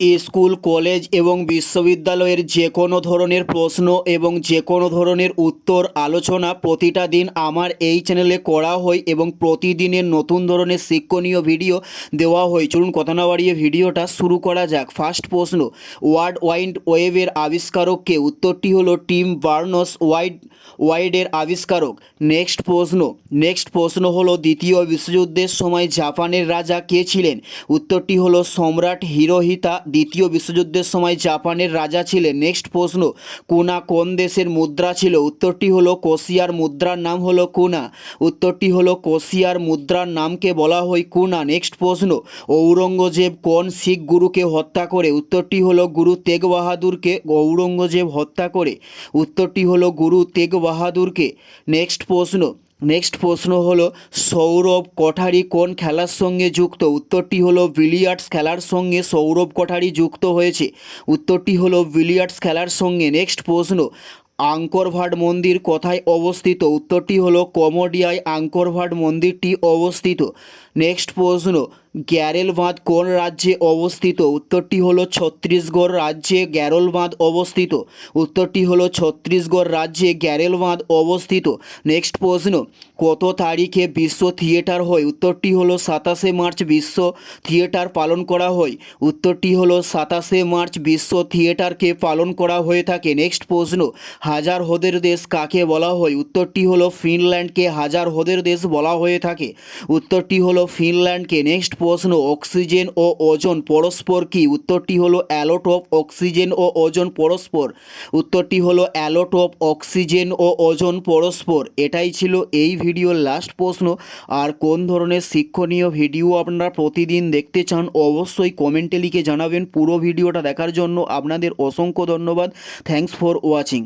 School, college এবং বিশ্ববিদ্যালয়ের যে কোনো ধরনের প্রশ্ন এবং যে কোনো ধরনের উত্তর আলোচনা প্রতিটা দিন আমার এই চ্যানেলে করা হয় এবং প্রতিদিনের নতুন ধরনের শিক্ষণীয় ভিডিও দেওয়া হয়। চলুন কথা না বাড়িয়ে ভিডিওটা শুরু করা যাক। ফার্স্ট প্রশ্ন ওয়ার্ড ওয়াইড ওয়েভের আবিষ্কারককে? উত্তরটি হলো টিম বার্নস ওয়াইড, ওয়াইডের আবিষ্কারক। নেক্সট প্রশ্ন নেক্সট প্রশ্ন হলো দ্বিতীয় বিশ্বযুদ্ধের সময় জাপানের রাজা কে ছিলেন? উত্তরটি হলো সম্রাট হিরোহিতা দ্বিতীয় বিশ্বযুদ্ধের সময় জাপানের রাজা ছিলেন। নেক্সট প্রশ্ন, কুনা কোন দেশের মুদ্রা ছিল? উত্তরটি হলো কোশিয়ার মুদ্রার নাম হলো কুনা। উত্তরটি হলো কোশিয়ার মুদ্রার নামকে বলা হয় কুনা। নেক্সট প্রশ্ন, ঔরঙ্গজেব কোন শিখ গুরুকে হত্যা করে? উত্তরটি হলো গুরু তেগ বাহাদুরকে ঔরঙ্গজেব হত্যা করে। উত্তরটি হলো গুরু তেগ বাহাদুরকে নেক্সট প্রশ্ন নেক্সট প্রশ্ন হলো, সৌরভ কোঠারি কোন খেলার সঙ্গে যুক্ত? উত্তরটি হলো, বিলিয়ার্ডস খেলার সঙ্গে সৌরভ কোঠারি যুক্ত হয়েছে। উত্তরটি হলো, বিলিয়ার্ডস খেলার সঙ্গে। নেক্সট প্রশ্ন, আঙ্করভাট মন্দির কোথায় অবস্থিত? উত্তরটি হলো, কমোডিয়ায় আঙ্করভাট মন্দিরটি অবস্থিত। নেক্সট প্রশ্ন গ্যারেল বাঁধ কোন রাজ্যে অবস্থিত? উত্তরটি হলো ছত্তিশগড় রাজ্যে গ্যারল বাঁধ অবস্থিত। উত্তরটি হলো ছত্তিশগড় রাজ্যে গ্যারেল বাঁধ অবস্থিত। নেক্সট প্রশ্ন, কত তারিখে বিশ্ব থিয়েটার হয়? উত্তরটি হলো সাতাশে মার্চ বিশ্ব থিয়েটার পালন করা হয়। উত্তরটি হলো সাতাশে মার্চ বিশ্ব থিয়েটারকে পালন করা হয়ে থাকে। নেক্সট প্রশ্ন, হাজার হ্রদের দেশ কাকে বলা হয়? উত্তরটি হলো ফিনল্যান্ডকে হাজার হ্রদের দেশ বলা হয়ে থাকে। উত্তরটি হলো ফিনল্যান্ডকে। নেক্সট প্রশ্ন, অক্সিজেন ও ওজন পরস্পর কি? উত্তরটি হলো অ্যালোট অফ অক্সিজেন ও ওজন পরস্পর। উত্তরটি হলো অ্যালোট অফ অক্সিজেন ও ওজন পরস্পর। এটাই ছিল এই ভিডিওর লাস্ট প্রশ্ন। আর কোন ধরনের শিক্ষণীয় ভিডিও আপনারা প্রতিদিন দেখতে চান, অবশ্যই কমেন্টে লিখে জানাবেন পুরো ভিডিওটা দেখার জন্য। আপনাদের অসংখ্য ধন্যবাদ। Thanks for watching